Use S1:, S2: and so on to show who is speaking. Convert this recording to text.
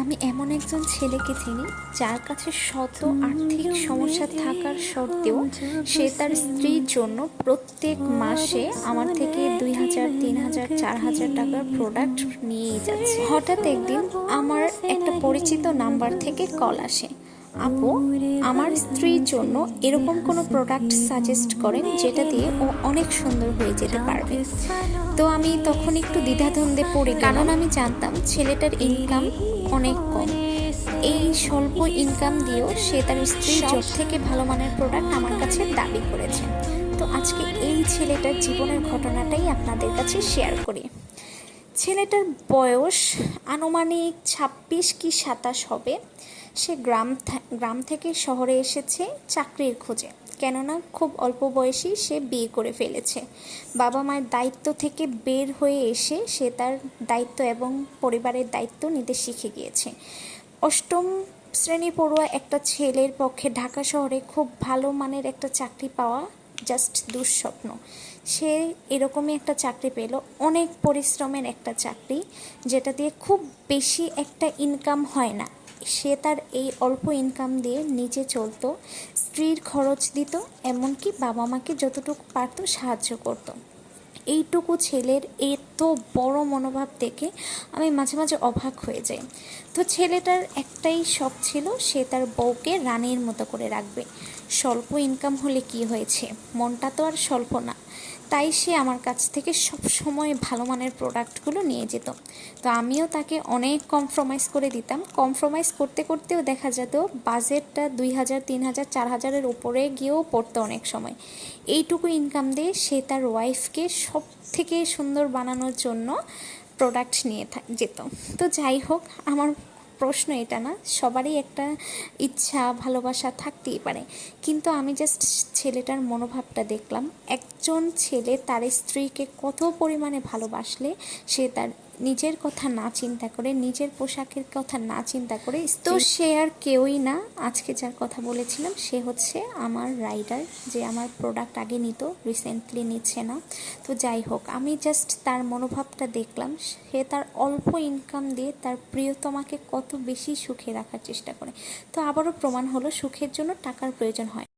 S1: আমি এমন একজন ছেলেকে চিনি যার কাছে শত আর্থিক সমস্যা থাকার সত্ত্বেও সে তার স্ত্রীর জন্য প্রত্যেক মাসে আমার থেকে দুই হাজার তিন হাজার চার হাজার টাকার প্রোডাক্ট নিয়েই যাচ্ছে। হঠাৎ একদিন আমার একটা পরিচিত নাম্বার থেকে কল আসে। আপু, আমার স্ত্রীর জন্য এরকম কোনো প্রোডাক্ট সাজেস্ট করেন যেটা দিয়ে ও অনেক সুন্দর হয়ে যেতে পারবে। তো আমি তখন একটু দ্বিধাদ্বন্দ্বে পড়ি কারণ আমি জানতাম ছেলেটার ইনকাম অনেক কম। এই স্বল্প ইনকাম দিয়েও সে তার স্ত্রীর জব থেকে ভালো মানের প্রোডাক্ট আমার কাছে দাবি করেছে। তো আজকে এই ছেলেটার জীবনের ঘটনাটাই আপনাদের কাছে শেয়ার করি। ছেলেটার বয়স আনুমানিক ছাব্বিশ কি সাতাশ হবে। সে গ্রাম গ্রাম থেকে শহরে এসেছে চাকরির খোঁজে। কেননা খুব অল্প বয়সেই সে বিয়ে করে ফেলেছে। বাবা মায়ের দায়িত্ব থেকে বের হয়ে এসে সে তার দায়িত্ব এবং পরিবারের দায়িত্ব নিতে শিখে গিয়েছে। অষ্টম শ্রেণি পড়ুয়া একটা ছেলের পক্ষে ঢাকা শহরে খুব ভালো মানের একটা চাকরি পাওয়া জাস্ট দুঃস্বপ্ন। সে এরকমই একটা চাকরি পেল, অনেক পরিশ্রমের একটা চাকরি, যেটা দিয়ে খুব বেশি একটা ইনকাম হয় না। সে তার এই অল্প ইনকাম দিয়ে নিজে চলতো, স্ত্রীর খরচ দিত, এমনকি বাবা মাকে যতটুকু পারতো সাহায্য করতো। এইটুকু ছেলের এত বড় মনোভাব দেখে আমি মাঝে মাঝে অবাক হয়ে যাই। তো ছেলেটার একটাই শখ ছিল, সে তার বউকে রানীর মতো করে রাখবে। স্বল্প ইনকাম হলে কি হয়েছে? মনটা তো আর স্বল্প না। তাই সে আমার কাছ থেকে সব সময় ভালো মানের প্রোডাক্টগুলো নিয়ে যেত। তো আমিও তাকে অনেক কম্প্রোমাইজ করে দিতাম। কম্প্রোমাইজ করতে করতেও দেখা যেত বাজেটটা দুই হাজার, তিন হাজার, চার হাজারের উপরে গিয়েও পড়তো অনেক সময়। এইটুকু ইনকাম দিয়ে সে তার ওয়াইফকে সব থেকে সুন্দর বানানোর জন্য প্রোডাক্ট নিয়ে যেত। তো যাই হোক, আমার প্রশ্ন এটা না, সবারই একটা ইচ্ছা, ভালোবাসা থাকতেই পারে। কিন্তু আমি জাস্ট ছেলেটার মনোভাবটা দেখলাম, একজন ছেলে তার স্ত্রীকে কত পরিমাণে ভালোবাসলে সে তার নিজের কথা না চিন্তা করে নিজের পোশাকের কথা না চিন্তা করে তো সে আর কেউই না। আজকে যার কথা বলেছিলাম সে হচ্ছে আমার রাইডার যে আমার প্রোডাক্ট আগে নিত রিসেন্টলি নিচ্ছে না। তো যাই হোক আমি জাস্ট তার মনোভাবটা দেখলাম সে তার অল্প ইনকাম দিয়ে তার প্রিয়তমাকে কত বেশি সুখে রাখার চেষ্টা করে। তো আবারও প্রমাণ হলো সুখের জন্য টাকার প্রয়োজন হয়।